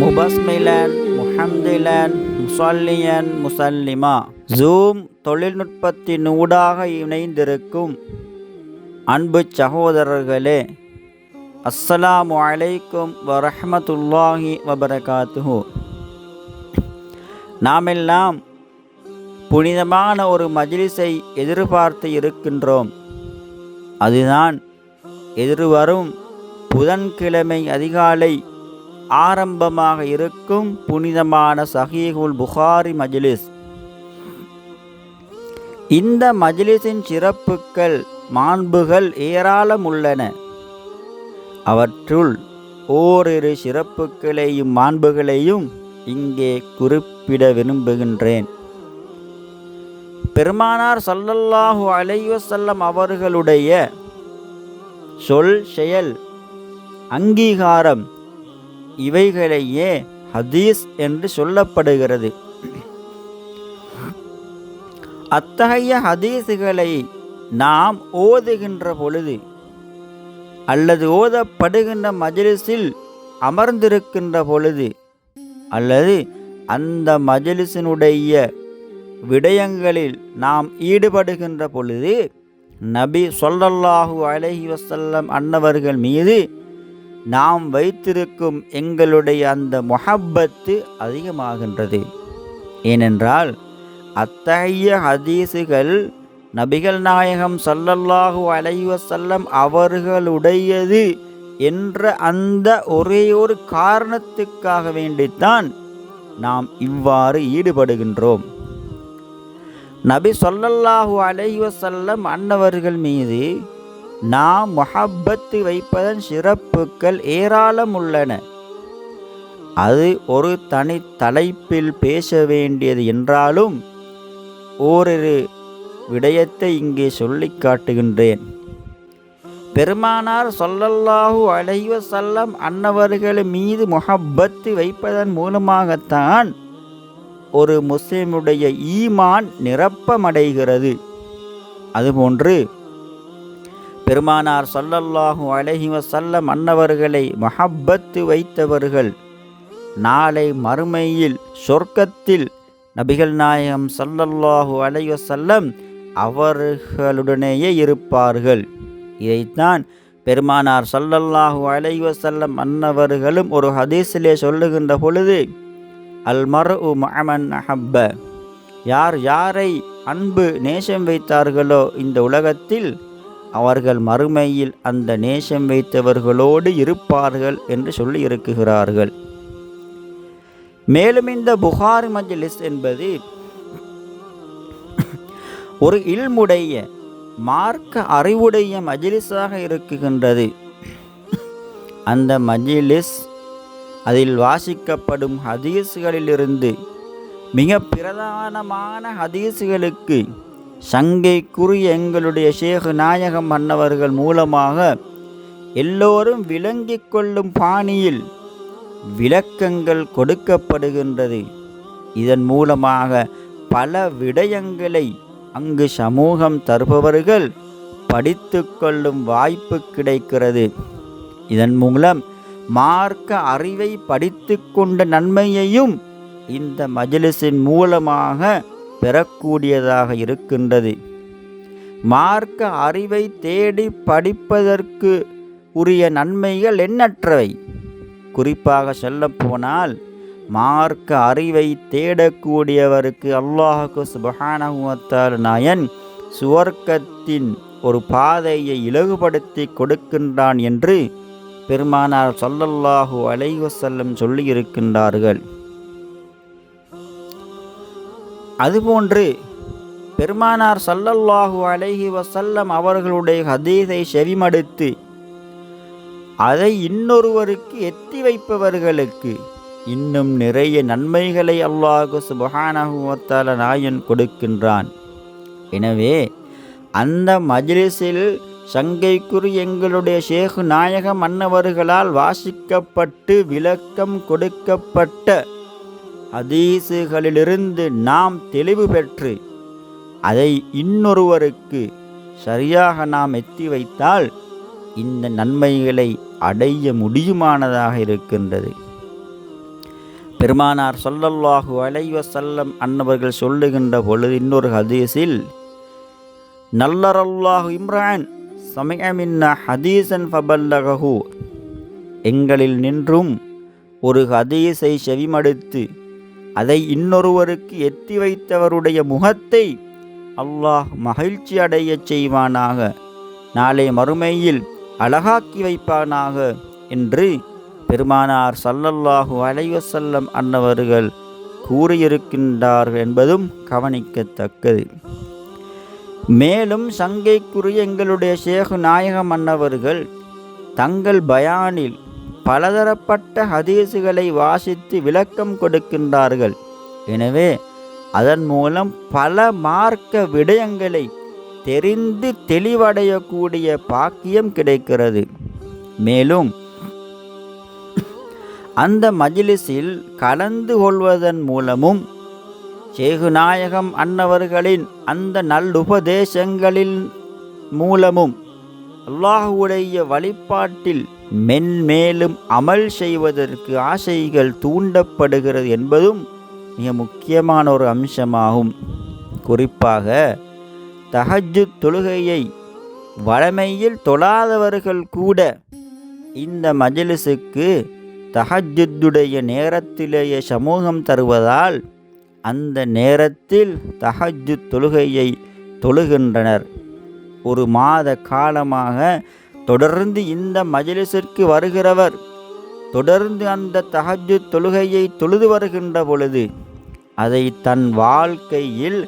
முபஸ்மிலன் முஹம்திலன் முசல்லியன் முசல்லிமா. Zoom தொழில்நுட்பத்தின் ஊடாக இணைந்திருக்கும் அன்பு சகோதரர்களே அஸ்ஸலாமு அலைக்கும் வரஹமத்துல்லாஹி வபரகாத்துஹு. நாமெல்லாம் புனிதமான ஒரு மஜிலிசை எதிர்பார்த்து இருக்கின்றோம். அதுதான் எதிர்வரும் புதன்கிழமை அதிகாலை ஆரம்பமாக இருக்கும் புனிதமான சஹீஹுல் புகாரி மஜ்லிஸ். இந்த மஜ்லிஸின் சிறப்புகள் மாண்புகள் ஏராளம் உள்ளன. அவற்றுள் ஓரிரு சிறப்புகளையும் மாண்புகளையும் இங்கே குறிப்பிட விரும்புகின்றேன். பெருமானார் சல்லல்லாஹு அலைவசல்லம் அவர்களுடைய சொல் செயல் அங்கீகாரம் இவைகளையே ஹதீஸ் என்று சொல்லப்படுகிறது. அத்தகைய ஹதீஸுகளை நாம் ஓதுகின்ற பொழுது அல்லது ஓதப்படுகின்ற மஜலிஸில் அமர்ந்திருக்கின்ற பொழுது அல்லது அந்த மஜலிஸினுடைய விடயங்களில் நாம் ஈடுபடுகின்ற பொழுது நபி சொல்லல்லாஹு அலஹி வசல்லம் அன்னவர்கள் மீது நாம் வைத்திருக்கும் எங்களுடைய அந்த மொஹப்பத்து அதிகமாகின்றது. ஏனென்றால் அத்தகைய ஹதீஸுகள் நபிகள் நாயகம் சல்லல்லாஹு அலைவசல்லம் அவர்களுடையது என்ற அந்த ஒரே ஒரு காரணத்துக்காக வேண்டித்தான் நாம் இவ்வாறு ஈடுபடுகின்றோம். நபி சொல்லல்லாஹு அலைவசல்லம் அன்னவர்கள் மீது நாம் மொஹப்பத்து வைப்பதன் சிறப்புகள் ஏராளம் உள்ளன அது ஒரு தனி தலைப்பில் பேச வேண்டியது என்றாலும் ஓரிரு விடயத்தை இங்கே சொல்லி காட்டுகின்றேன். பெருமானார் சொல்லல்லாஹு அலைவ செல்லம் அன்னவர்கள் மீது முகப்பத்து வைப்பதன் மூலமாகத்தான் ஒரு முஸ்லிமுடைய ஈமான் நிரப்பமடைகிறது. அதுபோன்று பெருமானார் சொல்லல்லாஹு அலஹி வசல்லம் மன்னவர்களை மஹப்பத்து வைத்தவர்கள். நாளை மறுமையில் சொர்க்கத்தில் நபிகள் நாயகம் சல்லல்லாஹு அலைஹி செல்லம் அவர்களுடனேயே இருப்பார்கள். இதைத்தான் பெருமானார் சல்லல்லாஹு அலைஹி செல்ல மன்னவர்களும் ஒரு ஹதீஸிலே சொல்லுகின்ற பொழுது அல் மர் உ மமன் அஹப்ப. யார் யாரை அன்பு நேசம் வைத்தார்களோ இந்த உலகத்தில் அவர்கள் மறுமையில் அந்த நேசம் வைத்தவர்களோடு இருப்பார்கள் என்று சொல்லி இருக்குகிறார்கள். மேலும் இந்த புகார் மஜ்லிஸ் என்பது ஒரு இல்முடைய மார்க்க அறிவுடைய மஜிலிஸாக இருக்குகின்றது. அந்த மஜிலிஸ் அதில் வாசிக்கப்படும் ஹதீஸ்களிலிருந்து மிக பிரதானமான ஹதீஸ்களுக்கு சங்கைக்குரிய எங்களுடைய ஷேகு நாயகம் மன்னவர்கள் மூலமாக எல்லோரும் விளங்கிக் கொள்ளும் பாணியில் விளக்கங்கள் கொடுக்கப்படுகின்றது. இதன் மூலமாக பல விடயங்களை அங்கு சமூகம் தருபவர்கள் படித்து கொள்ளும் வாய்ப்பு கிடைக்கிறது. இதன் மூலம் மார்க்க அறிவை படித்து கொண்ட நன்மையையும் இந்த மஜலிஸின் மூலமாக பெறக்கூடியதாக இருக்கின்றது. மார்க்க அறிவை தேடி படிப்பதற்கு உரிய நன்மைகள் எண்ணற்றவை. குறிப்பாக சொல்லப்போனால் மார்க்க அறிவை தேடக்கூடியவருக்கு அல்லாஹுக்கு சுபஹானகுவத்தால் நாயன் சுவர்க்கத்தின் ஒரு பாதையை இலகுபடுத்தி கொடுக்கின்றான் என்று பெருமானார் சொல்லல்லாஹு அலைவசல்லம் சொல்லியிருக்கின்றார்கள். அதுபோன்று பெருமானார் சல்லல்லாஹு அலைஹி வசல்லம் அவர்களுடைய ஹதீஸை செவிமடுத்து அதை இன்னொருவருக்கு எத்தி வைப்பவர்களுக்கு இன்னும் நிறைய நன்மைகளை அல்லாஹு சுபஹானகுவத்தால நாயன் கொடுக்கின்றான். எனவே அந்த மஜ்லிஸில் சங்கைக்குரு எங்களுடைய ஷேகு நாயக மன்னவர்களால் வாசிக்கப்பட்டு விளக்கம் கொடுக்கப்பட்ட ஹதீசுகளிலிருந்து நாம் தெளிவு பெற்று அதை இன்னொருவருக்கு சரியாக நாம் எத்தி வைத்தால் இந்த நன்மைகளை அடைய முடியுமானதாக இருக்கின்றது. பெருமானார் சொல்லல்லாஹு அலைவசல்லம் அன்னவர்கள் சொல்லுகின்ற பொழுது இன்னொரு ஹதீஸில் நல்லரல்லாஹு இம்ரான் சமயமின்ன ஹதீசன் ஃபபல்லகஹு. எங்களில் நின்றும் ஒரு ஹதீஸை செவிமடுத்து அதை இன்னொருவருக்கு எத்தி வைத்தவருடைய முகத்தை அல்லாஹ் மகிழ்ச்சி அடையச் செய்வானாக. நாளை மறுமையில் அழகாக்கி வைப்பானாக என்று பெருமானார் சல்லல்லாஹு அலைவசல்லம் அன்னவர்கள் கூறியிருக்கின்றார்கள் என்பதும் கவனிக்கத்தக்கது. மேலும் சங்கைக்குரிய எங்களுடைய சேகு நாயகம் அன்னவர்கள் தங்கள் பயானில் பலதரப்பட்ட ஹதீஸுகளை வாசித்து விளக்கம் கொடுக்கின்றார்கள். எனவே அதன் மூலம் பல மார்க்க விடயங்களை தெரிந்து தெளிவடையக்கூடிய பாக்கியம் கிடைக்கிறது. மேலும் அந்த மஜிலிஸில் கலந்து கொள்வதன் மூலமும் சேகுநாயகம் அன்னவர்களின் அந்த நல்லுபதேசங்களின் மூலமும் அல்லாஹுடைய வழிபாட்டில் மென்மேலும் அமல் செய்வதற்கு ஆசைகள் தூண்டப்படுகிறது என்பதும் மிக முக்கியமான ஒரு அம்சமாகும். குறிப்பாக தஹஜு தொழுகையை வழமையில் தொழாதவர்கள் கூட இந்த மஜிலிசுக்கு தஹஜுத்துடைய நேரத்திலேயே சமூகம் தருவதால் அந்த நேரத்தில் தஹஜு தொழுகையை தொழுகின்றனர். ஒரு மாத காலமாக தொடர்ந்து இந்த மஜிலிசிற்கு வருகிறவர் தொடர்ந்து அந்த தகஜு தொழுகையை தொழுது வருகின்ற பொழுது அதை தன் வாழ்க்கையில்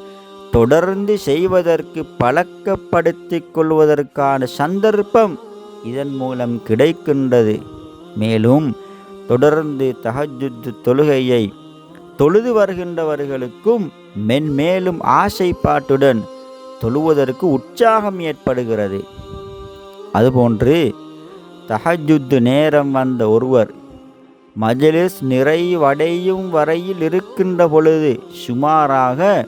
தொடர்ந்து செய்வதற்கு பழக்கப்படுத்தி கொள்வதற்கான சந்தர்ப்பம் இதன் மூலம் கிடைக்கின்றது. மேலும் தொடர்ந்து தகஜுத்து தொழுகையை தொழுது வருகின்றவர்களுக்கும் மென்மேலும் ஆசைப்பாட்டுடன் தொழுவதற்கு உற்சாகம் ஏற்படுகிறது. அதுபோன்று தஹஜுத்து நேரம் வந்த ஒருவர் மஜலிஸ் நிறைவடையும் வரையில் இருக்கின்ற பொழுது சுமாராக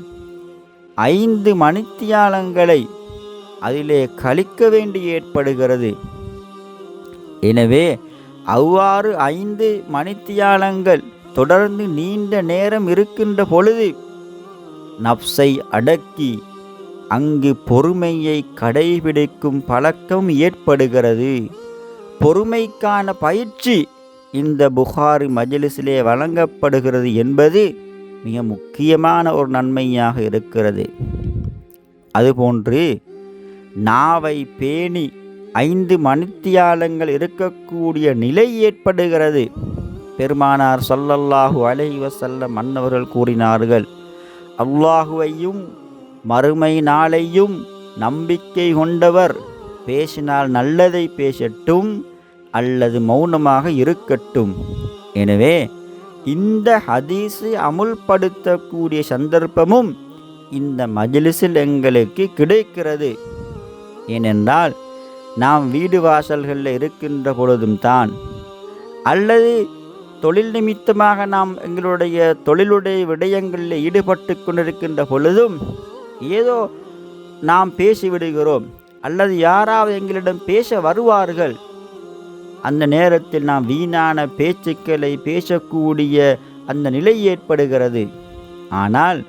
ஐந்து மணித்தியாலங்களை அதிலே கழிக்க வேண்டி ஏற்படுகிறது. எனவே அவ்வாறு ஐந்து மணித்தியாலங்கள் தொடர்ந்து நீண்ட நேரம் இருக்கின்ற பொழுது நப்சை அடக்கி அங்கு பொறுமையை கடைபிடிக்கும் பழக்கம் ஏற்படுகிறது. பொறுமைக்கான பயிற்சி இந்த புகாரி மஜிலிஸிலே வழங்கப்படுகிறது என்பது மிக முக்கியமான ஒரு நன்மையாக இருக்கிறது. அதுபோன்று நாவை பேணி ஐந்து மணித்தியாலங்கள் இருக்கக்கூடிய நிலை ஏற்படுகிறது. பெருமானார் சொல்லல்லாஹு அலைவசல்ல மன்னவர்கள் கூறினார்கள் அல்லாஹுவையும் மறுமை நாளையும் நம்பிக்கை கொண்டவர். பேசினால் நல்லதை பேசட்டும் அல்லது மௌனமாக இருக்கட்டும். எனவே இந்த ஹதீஸை அமுல்படுத்தக்கூடிய சந்தர்ப்பமும் இந்த மஜ்லிஸில் எங்களுக்கு கிடைக்கிறது. ஏனென்றால் நாம் வீடு வாசல்களில் இருக்கின்ற பொழுதும் தான் அல்லது தொழில் நிமித்தமாக நாம் எங்களுடைய தொழிலுடைய விடயங்களில் ஈடுபட்டு கொண்டிருக்கின்ற பொழுதும் ஏதோ நாம் பேசிவிடுகிறோம் அல்லது யாராவது எங்களிடம் பேச வருவார்கள். அந்த நேரத்தில் நாம் வீணான பேச்சுக்களை பேசக்கூடிய அந்த நிலை ஏற்படுகிறது. ஆனால்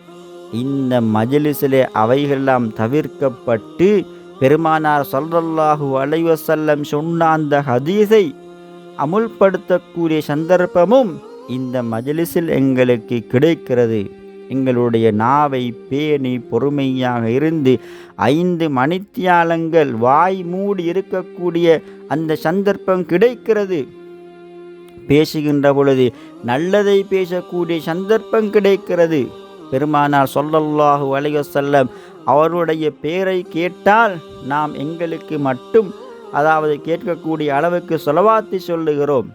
இந்த மஜலிசிலே அவைகளெல்லாம் தவிர்க்கப்பட்டு பெருமானார் சொல்லல்லாஹு அலைவசல்லம் சொன்ன அந்த ஹதீஸை அமுல்படுத்தக்கூடிய சந்தர்ப்பமும் இந்த மஜலிஸில் எங்களுக்கு கிடைக்கிறது. எங்களுடைய நாவை பேணி பொறுமையாக இருந்து ஐந்து மணித்தியாலங்கள் வாய் மூடி இருக்கக்கூடிய அந்த சந்தர்ப்பம் கிடைக்கிறது. பேசுகின்ற பொழுது நல்லதை பேசக்கூடிய சந்தர்ப்பம் கிடைக்கிறது. பெருமானார் சொல்லல்லாஹு அலைவசல்லம் அவருடைய பேரை கேட்டால் நாம் எங்களுக்கு மட்டும் அதாவது கேட்கக்கூடிய அளவுக்கு சொலவாத்தி சொல்லுகிறோம்.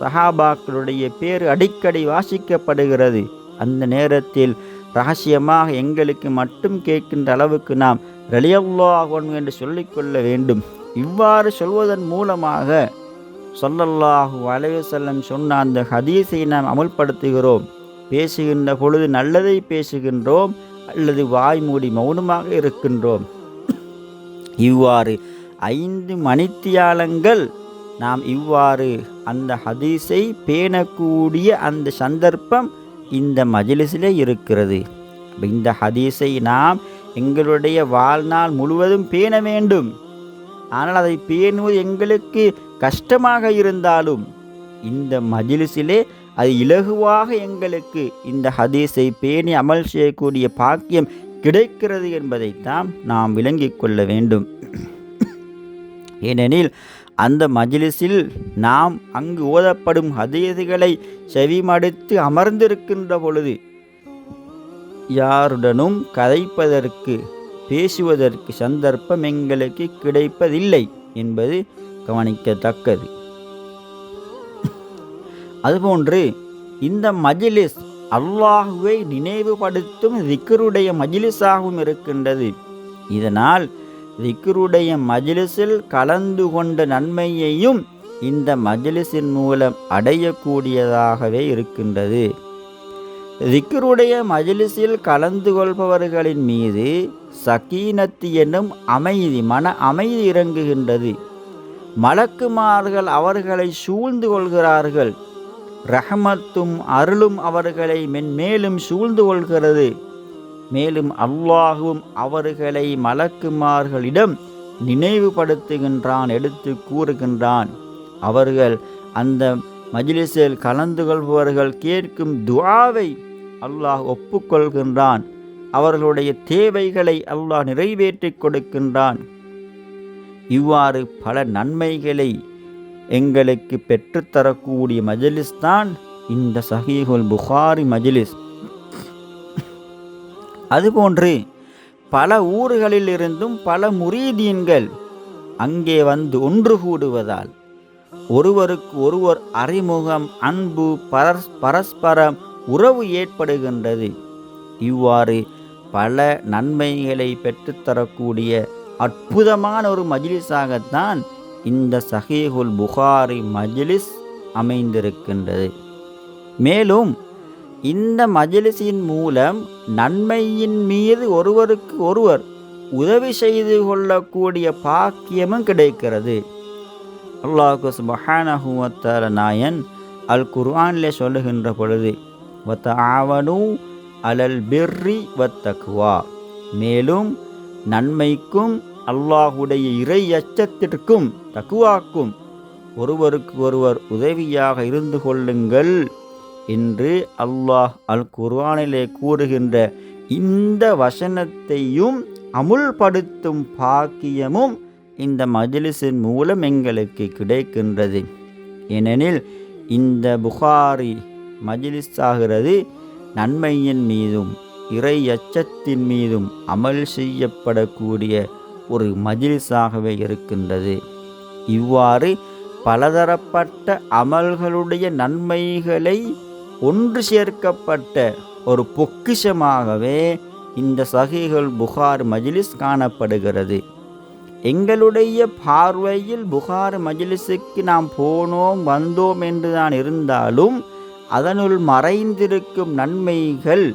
சஹாபாக்களுடைய பேர் அடிக்கடி வாசிக்கப்படுகிறது. அந்த நேரத்தில் ரகசியமாக எங்களுக்கு மட்டும் கேட்கின்ற அளவுக்கு நாம் ரலியல்லாஹன் என்று சொல்லிக்கொள்ள வேண்டும். இவ்வாறு சொல்வதன் மூலமாக சொல்லல்லாஹு அலைவசல்லம் சொன்ன அந்த ஹதீஸை நாம் அமுல்படுத்துகிறோம். பேசுகின்ற பொழுது நல்லதை பேசுகின்றோம் அல்லது வாய் மூடி மௌனமாக இருக்கின்றோம். இவ்வாறு ஐந்து மணித்தியாலங்கள் நாம் இவ்வாறு அந்த ஹதீஸை பேணக்கூடிய அந்த சந்தர்ப்பம் இந்த மஜிலிஸிலே இருக்கிறது. இந்த ஹதீஸை நாம் எங்களுடைய வாழ்நாள் முழுவதும் பேண வேண்டும். ஆனால் அதை பேணுவது எங்களுக்கு கஷ்டமாக இருந்தாலும் இந்த மஜிலிஸிலே அது இலகுவாக எங்களுக்கு இந்த ஹதீஸை பேணி அமல் செய்யக்கூடிய பாக்கியம் கிடைக்கிறது என்பதைத்தான் நாம் விளங்கிக் கொள்ள வேண்டும். ஏனெனில் அந்த மஜிலிஸில் நாம் அங்கு ஓதப்படும் ஹதீதுகளை செவிமடுத்து அமர்ந்திருக்கின்ற பொழுது யாருடனும் கதைப்பதற்கு பேசுவதற்கு சந்தர்ப்பம் எங்களுக்கு கிடைப்பதில்லை என்பது கவனிக்கத்தக்கது. அதுபோன்று இந்த மஜிலிஸ் அல்லாஹுவை நினைவுபடுத்தும் திக்கருடைய மஜிலிஸாகவும் இருக்கின்றது. இதனால் திக்ருடைய மஜிலிஸில் கலந்து கொண்ட நன்மையையும் இந்த மஜிலிஸின் மூலம் அடையக்கூடியதாகவே இருக்கின்றது. திக்ருடைய மஜிலிஸில் கலந்து கொள்பவர்களின் மீது சகீனத்து என்னும் அமைதி மன அமைதி இறங்குகின்றது. மலக்குமார்கள் அவர்களை சூழ்ந்து கொள்கிறார்கள். ரஹமத்தும் அருளும் அவர்களை மென்மேலும் சூழ்ந்து கொள்கிறது. மேலும் அல்லாஹுவும் அவர்களை மலக்குமார்களிடம் நினைவுபடுத்துகின்றான் எடுத்து கூறுகின்றான். அவர்கள் அந்த மஜ்லிஸில் கலந்து கொள்பவர்கள் கேட்கும் துவாவை அல்லாஹ் ஒப்புக்கொள்கின்றான். அவர்களுடைய தேவைகளை அல்லாஹ் நிறைவேற்றி கொடுக்கின்றான். இவ்வாறு பல நன்மைகளை எங்களுக்கு பெற்றுத்தரக்கூடிய மஜலிஸ் தான் இந்த சஹீஹுல் புகாரி மஜலிஸ். அதுபோன்று பல ஊர்களிலிருந்தும் பல முரீதீன்கள் அங்கே வந்து ஒன்று கூடுவதால் ஒருவருக்கு ஒருவர் அறிமுகம் அன்பு பரஸ் பரஸ்பரம் உறவு ஏற்படுகின்றது. இவ்வாறு பல நன்மைகளை பெற்றுத்தரக்கூடிய அற்புதமான ஒரு மஜிலிஸாகத்தான் இந்த சஹீஹுல் புகாரி மஜிலிஸ் அமைந்திருக்கின்றது. மேலும் இந்த மஜிலிசின் மூலம் நன்மையின் மீது ஒருவருக்கு ஒருவர் உதவி செய்து கொள்ளக்கூடிய பாக்கியமும் கிடைக்கிறது. அல்லாஹு சுபஹானஹுவத்தால நாயன் அல் குர்ஆனிலே சொல்லுகின்ற பொழுது வத்த ஆவனு அலல் பிர்ரி வத்தக்குவா மேலும் நன்மைக்கும் அல்லாஹுடைய இறை அச்சத்திற்கும் தக்குவாக்கும் ஒருவருக்கு ஒருவர் உதவியாக இருந்து கொள்ளுங்கள். என்று அல்லாஹ் அல் குர்ஆனிலே கூறுகின்ற இந்த வசனத்தையும் அமுல்படுத்தும் பாக்கியமும் இந்த மஜிலிஸின் மூலம் எங்களுக்கு கிடைக்கின்றது. ஏனெனில் இந்த புகாரி மஜிலிஸ் ஆகிறது நன்மையின் மீதும் இறை அச்சத்தின் மீதும் அமல் செய்யப்படக்கூடிய ஒரு மஜிலிஸாகவே இருக்கின்றது. இவ்வாறு பலதரப்பட்ட அமல்களுடைய நன்மைகளை ஒன்று சேர்க்கப்பட்ட ஒரு பொக்கிஷமாகவே இந்த சகிகள் புகார் மஜிலிஸ் காணப்படுகிறது. எங்களுடைய பார்வையில் புகார் மஜிலிஸுக்கு நாம் போனோம் வந்தோம் என்று தான் இருந்தாலும் அதனுள் மறைந்திருக்கும் நன்மைகள்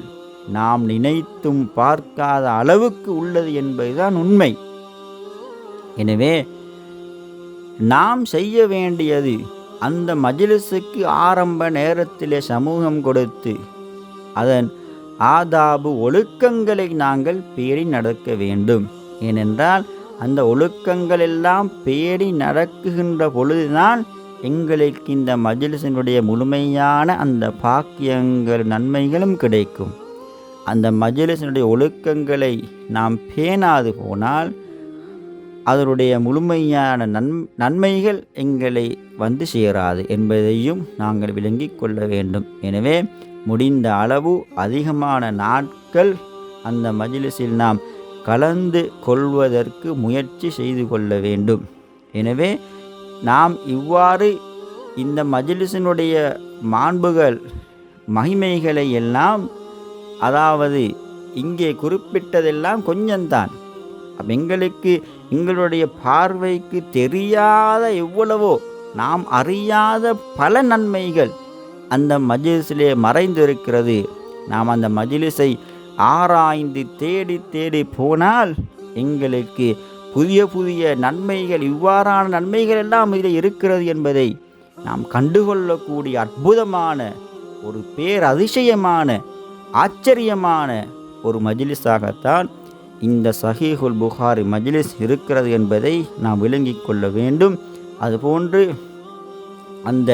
நாம் நினைத்தும் பார்க்காத அளவுக்கு உள்ளது என்பதுதான் உண்மை. எனவே நாம் செய்ய வேண்டியது அந்த மஜிலிஸுக்கு ஆரம்ப நேரத்திலே சமூகம் கொடுத்து அதன் ஆதாபு ஒழுக்கங்களை நாங்கள் பேணி நடக்க வேண்டும். ஏனென்றால் அந்த ஒழுக்கங்கள் எல்லாம் பேணி நடக்குகின்ற பொழுதுதான் எங்களுக்கு இந்த மஜிலிசினுடைய முழுமையான அந்த பாக்கியங்கள் நன்மைகளும் கிடைக்கும். அந்த மஜிலிசினுடைய ஒழுக்கங்களை நாம் பேணாது போனால் அதனுடைய முழுமையான நன் நன்மைகள் எங்களை வந்து சேராது என்பதையும் நாங்கள் விளங்கி கொள்ள வேண்டும். எனவே முடிந்த அளவு அதிகமான நாட்கள் அந்த மஜிலிஸில் நாம் கலந்து கொள்வதற்கு முயற்சி செய்து கொள்ள வேண்டும். எனவே நாம் இவ்வாறு இந்த மஜிலிசினுடைய மாண்புகள் மகிமைகளை எல்லாம் அதாவது இங்கே குறிப்பிட்டதெல்லாம் கொஞ்சம்தான். எங்களுக்கு எங்களுடைய பார்வைக்கு தெரியாத எவ்வளவோ நாம் அறியாத பல நன்மைகள் அந்த மஜ்லிஸிலே மறைந்திருக்கிறது. நாம் அந்த மஜிலிஸை ஆராய்ந்து தேடி தேடி போனால் எங்களுக்கு புதிய புதிய நன்மைகள் இவ்வாறான நன்மைகள் எல்லாம் இதில் இருக்கிறது என்பதை நாம் கண்டுகொள்ளக்கூடிய அற்புதமான ஒரு பேரதிசயமான ஆச்சரியமான ஒரு மஜிலிஸாகத்தான் இந்த சஹீஹுல் புகாரி மஜ்லிஸ் இருக்கிறது என்பதை நாம் விளங்கிக் கொள்ள வேண்டும். அதுபோன்று அந்த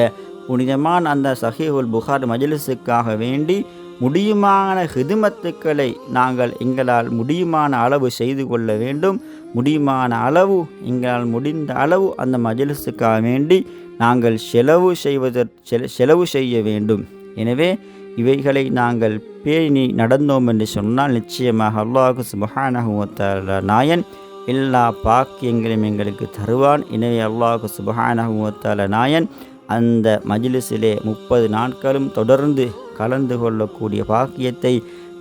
புனிதமான அந்த சஹீஹுல் புகார் மஜ்லிஸுக்காக வேண்டி முடியுமான ஹிதுமத்துக்களை நாங்கள் எங்களால் முடியுமான அளவு செய்து கொள்ள வேண்டும். முடியுமான அளவு எங்களால் முடிந்த அளவு அந்த மஜ்லிஸுக்காக வேண்டி நாங்கள் செலவு செய்வதற்கு செலவு செய்ய வேண்டும். எனவே இவைகளை நாங்கள் பேணி நடந்தோம் என்று சொன்னால் நிச்சயமாக அல்லாஹு சுபஹானஹுவத்தால நாயன். எல்லா பாக்கியங்களையும் எங்களுக்கு தருவான். எனவே அல்லாஹு சுபஹானஹுவத்தால நாயன். அந்த மஜிலிஸிலே முப்பது நாட்களும் தொடர்ந்து கலந்து கொள்ளக்கூடிய பாக்கியத்தை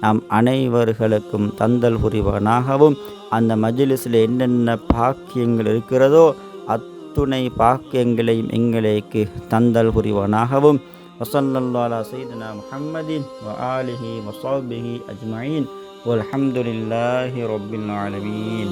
நாம் அனைவர்களுக்கும் தந்தல் புரிவனாகவும் அந்த மஜிலிஸில் என்னென்ன பாக்கியங்கள் இருக்கிறதோ அத்துணை பாக்கியங்களையும் எங்களுக்கு தந்தல் புரிவனாகவும் وصلى الله على سيدنا محمد وآله وصحبه أجمعين والحمد لله رب العالمين.